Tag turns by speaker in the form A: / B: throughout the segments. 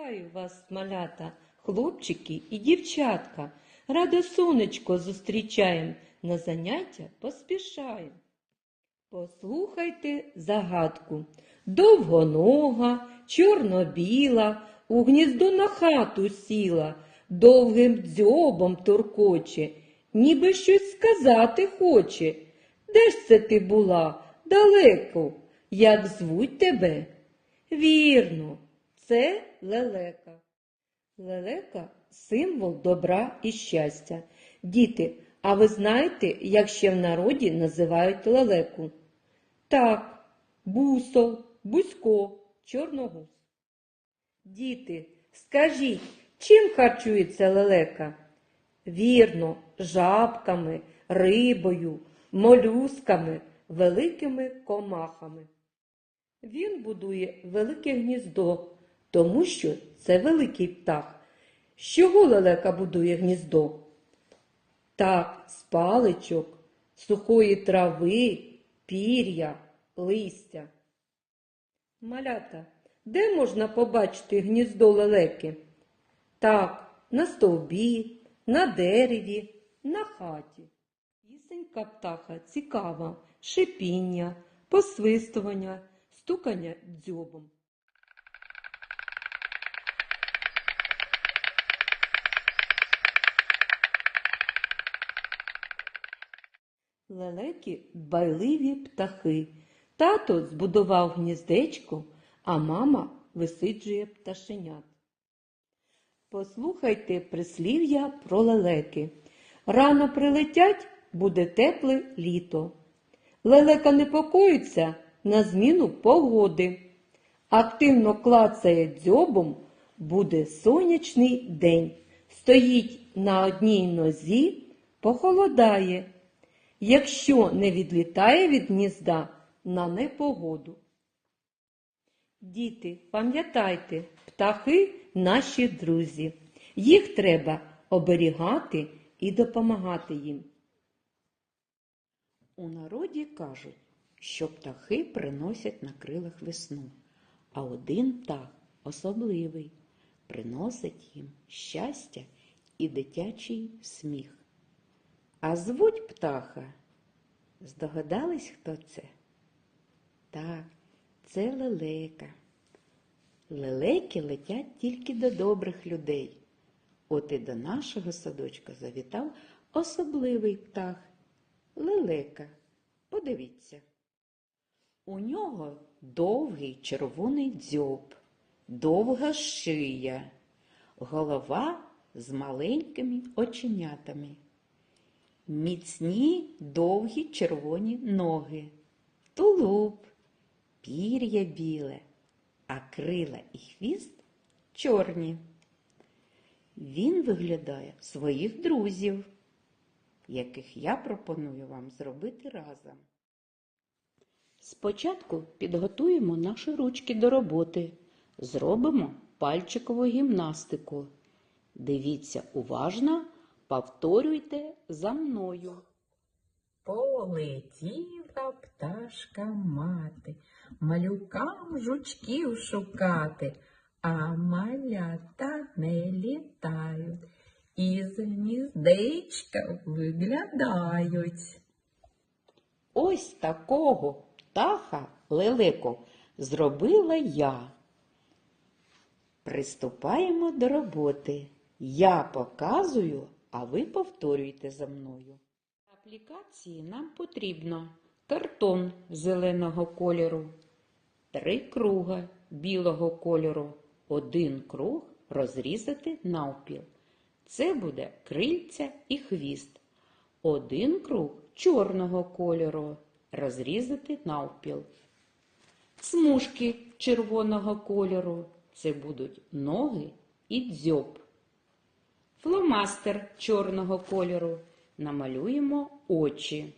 A: Вітаю вас, малята, хлопчики і дівчатка. Радо сонечко зустрічаєм, на заняття поспішаєм. Послухайте загадку. Довгонога, чорно-біла, у гніздо на хату сіла, довгим дзьобом туркоче, ніби щось сказати хоче. Де ж це ти була? Далеко. Як звуть тебе? Вірно, це лелека. Лелека символ добра і щастя. Діти, а ви знаєте, як ще в народі називають лелеку? Так, бусол, бузько, чорногуз. Діти, скажіть, чим харчується лелека? Вірно, жабками, рибою, молюсками, великими комахами. Він будує велике гніздо, тому що це великий птах. З чого лелека будує гніздо? Так, з паличок, сухої трави, пір'я, листя. Малята, де можна побачити гніздо лелеки? Так, на стовбі, на дереві, на хаті. Пісенька птаха цікава, шипіння, посвистування, стукання дзьобом. Лелеки дбайливі птахи. Тато збудував гніздечко, а мама висиджує пташенят. Послухайте прислів'я про лелеки. Рано прилетять, буде тепле літо. Лелека непокоїться на зміну погоди. Активно клацає дзьобом, буде сонячний день. Стоїть на одній нозі, похолодає. Якщо не відлітає від гнізда на непогоду. Діти, пам'ятайте, птахи наші друзі. Їх треба оберігати і допомагати їм.
B: У народі кажуть, що птахи приносять на крилах весну, а один птах особливий приносить їм щастя і дитячий сміх. А звуть птаха. Здогадались, хто це? Так, це лелека. Лелеки летять тільки до добрих людей. От і до нашого садочка завітав особливий птах лелека. Подивіться. У нього довгий червоний дзьоб, довга шия, голова з маленькими оченятами, міцні довгі червоні ноги, тулуб, пір'я біле, а крила і хвіст чорні. Він виглядає своїх друзів, яких я пропоную вам зробити разом. Спочатку підготуємо наші ручки до роботи, зробимо пальчикову гімнастику. Дивіться уважно, повторюйте за мною.
C: Полетіла пташка мати, малюкам жучків шукати, а малята не літають, із гніздечка виглядають.
B: Ось такого птаха лелеко зробила я. Приступаємо до роботи. Я показую, а ви повторюйте за мною. Для аплікації нам потрібно картон зеленого кольору, три круга білого кольору, один круг розрізати навпіл. Це буде крильця і хвіст. Один круг чорного кольору розрізати навпіл. Смужки червоного кольору це будуть ноги і дзьоб. Фломастер чорного кольору намалюємо очі.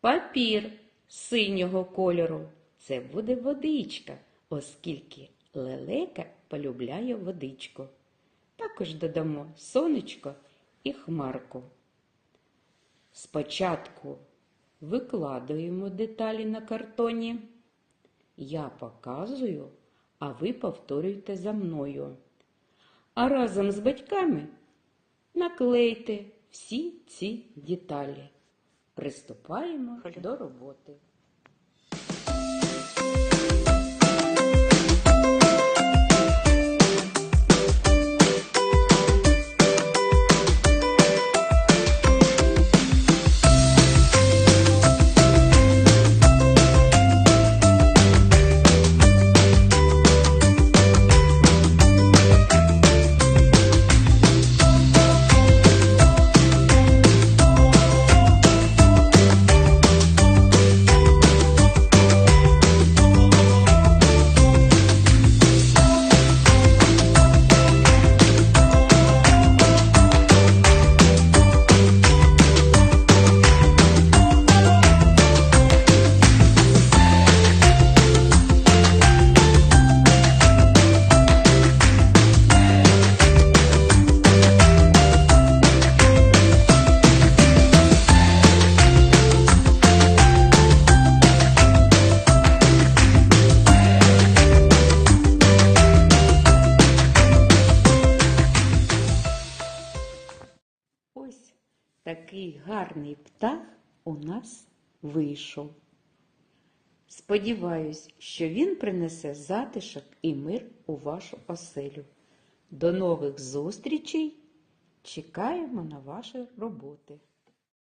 B: Папір синього кольору це буде водичка, оскільки лелека полюбляє водичку. Також додамо сонечко і хмарку. Спочатку викладуємо деталі на картоні. Я показую, а ви повторюйте за мною. А разом з батьками наклейте всі ці деталі. Приступаємо до роботи. Такий гарний птах у нас вийшов. Сподіваюсь, що він принесе затишок і мир у вашу оселю. До нових зустрічей! Чекаємо на ваші роботи.